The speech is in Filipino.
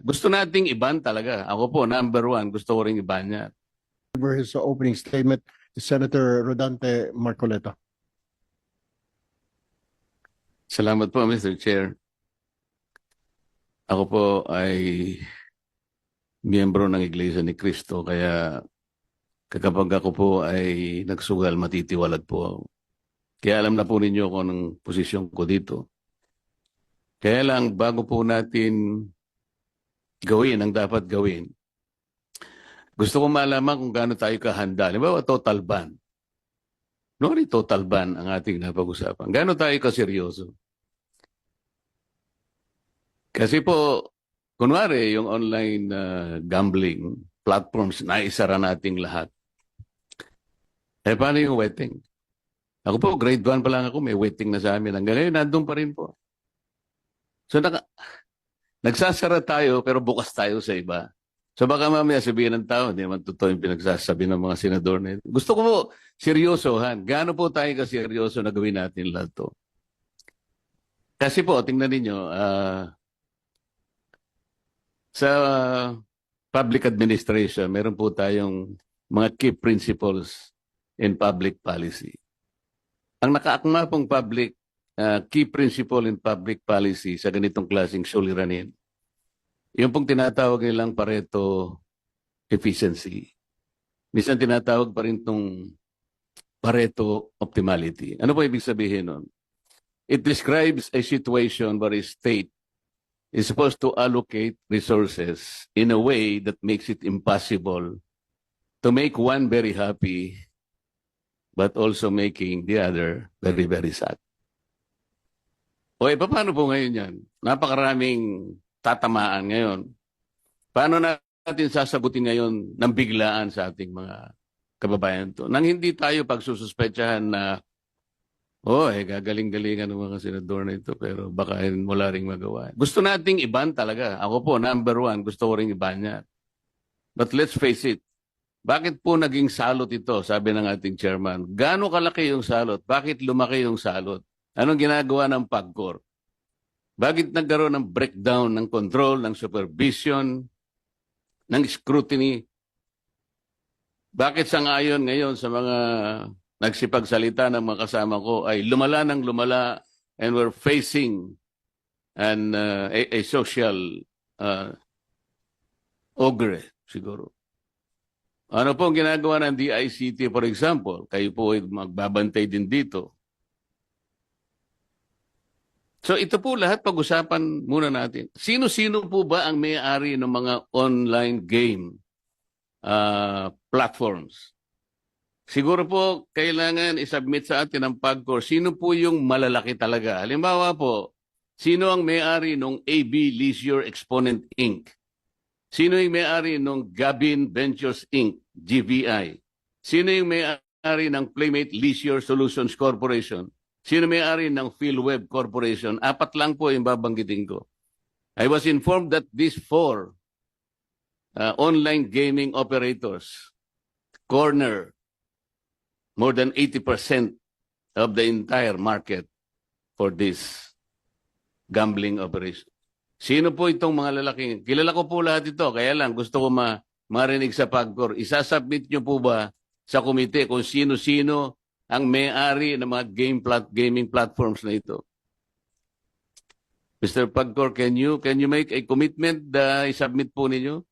Gusto nating iban talaga. Ako po, number one, gusto ko rin iban yan. for his opening statement, Senator Rodante Marcoleta. Salamat po, Mr. Chair. Ako po ay miyembro ng Iglesia ni Cristo, kaya kapag ako po ay nagsugal, matitiwalag po ako. Kaya alam na po ninyo kung anong posisyon ko dito. Kaya lang, bago po natin gawin ang dapat gawin, gusto ko malaman kung gaano tayo kahanda. Halimbawa, total ban. No, total ban ang ating napag-usapan. Gaano tayo kaseryoso? Kasi po, kunwari, yung online uh, gambling platforms, naisara nating lahat. Eh, paano yung waiting? Ako po, grade 1 pa lang ako, may waiting na sa amin. Hanggang ngayon, nandun pa rin po. So, naka, nagsasara tayo, pero bukas tayo sa iba. So, baka mamaya sabihin ng tao, hindi naman totoo yung pinagsasabi ng mga senador na ito. Gusto ko po, seryosohan. Gaano po tayo kaseryoso na gawin natin lahat to? Kasi po, tingnan ninyo, ah, sa public administration, meron po tayong mga key principles in public policy. Ang nakaakma pong public uh, key principle in public policy sa ganitong klaseng suliranin, yung pong tinatawag nilang Pareto efficiency. Minsan tinatawag pa rin itong Pareto optimality. Ano po ibig sabihin nun? It describes a situation where a state is supposed to allocate resources in a way that makes it impossible to make one very happy, but also making the other very, very sad. O eh, paano po ngayon yan? Napakaraming tatamaan ngayon. Paano natin sasagutin ngayon ng biglaan sa ating mga kababayan to? Nang hindi tayo pagsususpetsahan na Oh, eh, gagaling-galingan ng mga senador na ito, pero baka wala ring magawa. Gusto nating iban talaga. Ako po, number one, gusto ko ring iban yan. But let's face it, bakit po naging salot ito, sabi ng ating chairman? Gaano kalaki yung salot? Bakit lumaki yung salot? Anong ginagawa ng PAGCOR? Bakit nagkaroon ng breakdown ng control, ng supervision, ng scrutiny? Bakit sangayon ngayon sa mga nagsipagsalita ng mga kasama ko ay lumala ng lumala and we're facing an, uh, a, a social uh, ogre siguro. Ano po ang ginagawa ng DICT for example? Kayo po ay magbabantay din dito. So ito po lahat pag-usapan muna natin. Sino-sino po ba ang may-ari ng mga online game uh, platforms? Siguro po, kailangan isubmit sa atin ang PAGCOR. Sino po yung malalaki talaga? Halimbawa po, sino ang may-ari ng AB Leisure Exponent Inc.? Sino yung may-ari ng Gabin Ventures Inc., GVI? Sino yung may-ari ng Playmate Leisure Solutions Corporation? Sino may-ari ng PhilWeb Corporation? Apat lang po yung babanggitin ko. I was informed that these four uh, online gaming operators corner more than 80% of the entire market for this gambling operation. Sino po itong mga lalaking? Kilala ko po lahat ito, kaya lang gusto ko ma marinig sa PAGCOR. Isasubmit nyo po ba sa komite kung sino-sino ang may-ari ng mga game plat gaming platforms na ito? Mr. PAGCOR, can you can you make a commitment na isubmit po ninyo?